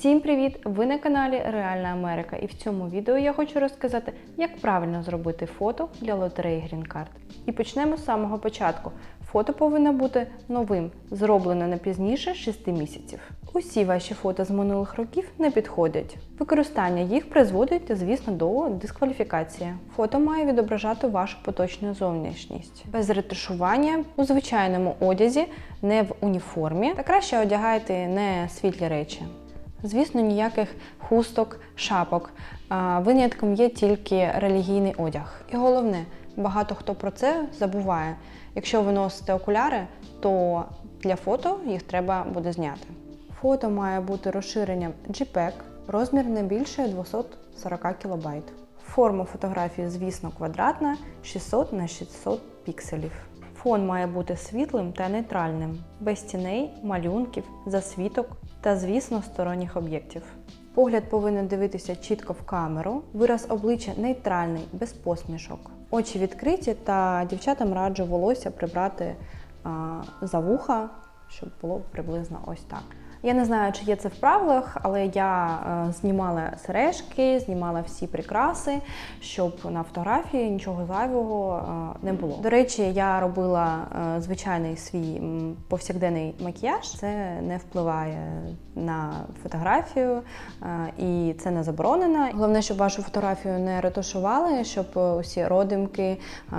Всім привіт! Ви на каналі Реальна Америка, і в цьому відео я хочу розказати, як правильно зробити фото для лотереї Green Card. І почнемо з самого початку. Фото повинно бути новим, зроблене не пізніше 6 місяців. Усі ваші фото з минулих років не підходять. Використання їх призводить, звісно, до дискваліфікації. Фото має відображати вашу поточну зовнішність. Без ретушування у звичайному одязі, не в уніформі, та краще одягайте не світлі речі. Звісно, ніяких хусток, шапок. Винятком є тільки релігійний одяг. І головне, багато хто про це забуває. Якщо ви носите окуляри, то для фото їх треба буде зняти. Фото має бути розширенням JPEG, розмір не більше 240 кБ. Форма фотографії, звісно, квадратна 600 на 600 пікселів. Фон має бути світлим та нейтральним, без тіней, малюнків, засвіток та, звісно, сторонніх об'єктів. Погляд повинен дивитися чітко в камеру, вираз обличчя нейтральний, без посмішок. Очі відкриті, та дівчатам раджу волосся прибрати а, за вуха, щоб було приблизно ось так. Я не знаю, чи є це в правилах, але я е, знімала сережки, знімала всі прикраси, щоб на фотографії нічого зайвого е, не було. До речі, я робила е, звичайний свій повсякденний макіяж. Це не впливає на фотографію і це не заборонено. Головне, щоб вашу фотографію не ретушували, щоб усі родимки,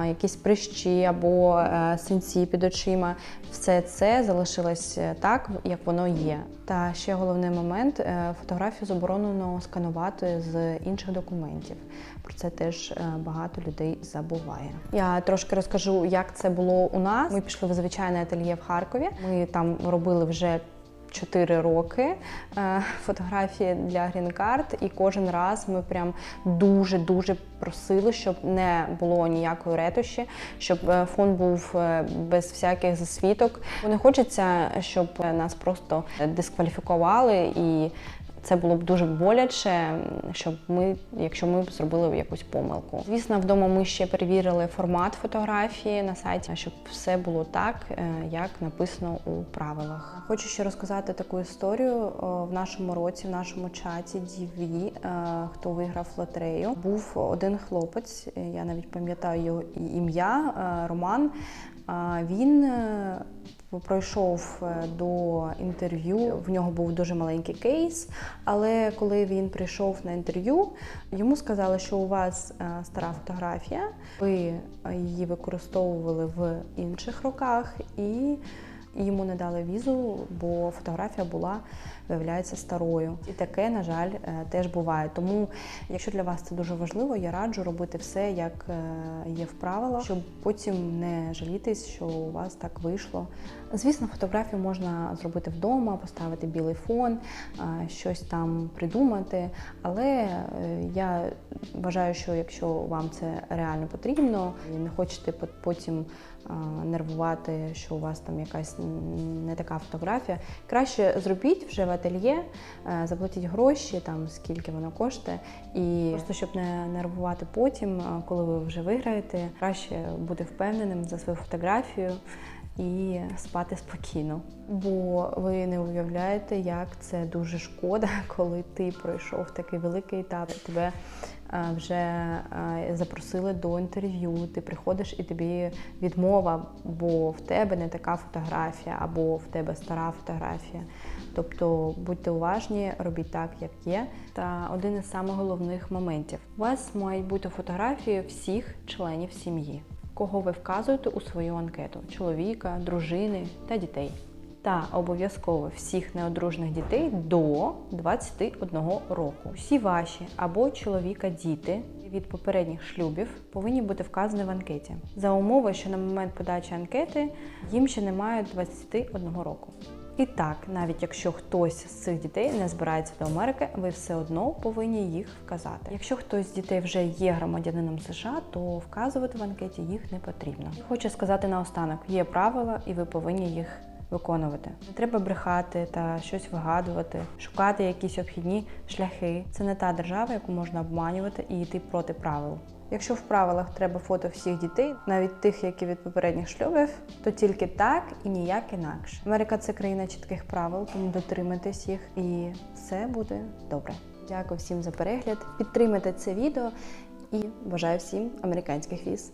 якісь прищі або синці під очима, все це залишилось так, як воно є. Та ще головний момент: е, фотографію заборонено сканувати з інших документів. Про це теж е, багато людей забуває. Я трошки розкажу, як це було у нас. Ми пішли в звичайне ательє в Харкові. Ми там робили вже. 4 роки е, фотографії для Card, і кожен раз ми прям дуже дуже просили, щоб не було ніякої ретуші, щоб е, фон був е, без всяких засвіток. Не хочеться, щоб нас просто дискваліфікували і. Це було б дуже боляче, щоб ми, якщо ми б зробили якусь помилку. Звісно, вдома ми ще перевірили формат фотографії на сайті, щоб все було так, е, як написано у правилах. Хочу ще розказати таку історію. В нашому році, в нашому чаті DV, е, хто виграв лотерею, був один хлопець. е, Я навіть пам'ятаю його ім'я е, Роман. Він е, пройшов е, до інтерв'ю. В нього був дуже маленький кейс, але коли він прийшов на інтерв'ю, йому сказали, що у вас е, стара фотографія, ви е, її використовували в інших роках і. Йому не дали візу, бо фотографія була, виявляється, старою. І таке, на жаль, е, теж буває. Тому, якщо для вас це дуже важливо, я раджу робити все, як е, є в правилах, щоб потім не жалітись, що у вас так вийшло. Звісно, фотографію можна зробити вдома, поставити білий фон, е, щось там придумати. Але я вважаю, що якщо вам це реально потрібно і не хочете пот- потім нервувати, що у вас там якась не така фотографія. Краще зробіть вже в ательє, е, заплатіть гроші, там скільки воно коштує, і просто щоб не нервувати потім, коли ви вже виграєте, краще бути впевненим за свою фотографію. І спати спокійно, бо ви не уявляєте, як це дуже шкода, коли ти пройшов такий великий етап. Тебе е, вже е, запросили до інтерв'ю. Ти приходиш і тобі відмова, бо в тебе не така фотографія, або в тебе стара фотографія. Тобто будьте уважні, робіть так, як є. Та один із самих моментів: у вас мають бути фотографії всіх членів сім'ї кого ви вказуєте у свою анкету: чоловіка, дружини та дітей. Та обов'язково всіх неодружних дітей до 21 року. Всі ваші або чоловіка діти від попередніх шлюбів повинні бути вказані в анкеті за умови, що на момент подачі анкети їм ще немає 21 року. І так, навіть якщо хтось з цих дітей не збирається до Америки, ви все одно повинні їх вказати. Якщо хтось з дітей вже є громадянином США, то вказувати в анкеті їх не потрібно. Хочу сказати наостанок: є правила, і ви повинні їх виконувати. Не треба брехати та щось вигадувати, шукати якісь обхідні шляхи. Це не та держава, яку можна обманювати і йти проти правил. Якщо в правилах треба фото всіх дітей, навіть тих, які від попередніх шлюбів, то тільки так і ніяк інакше. Америка це країна чітких правил, тому дотримайтесь їх, і все буде добре. Дякую всім за перегляд. Підтримайте це відео і бажаю всім американських віз.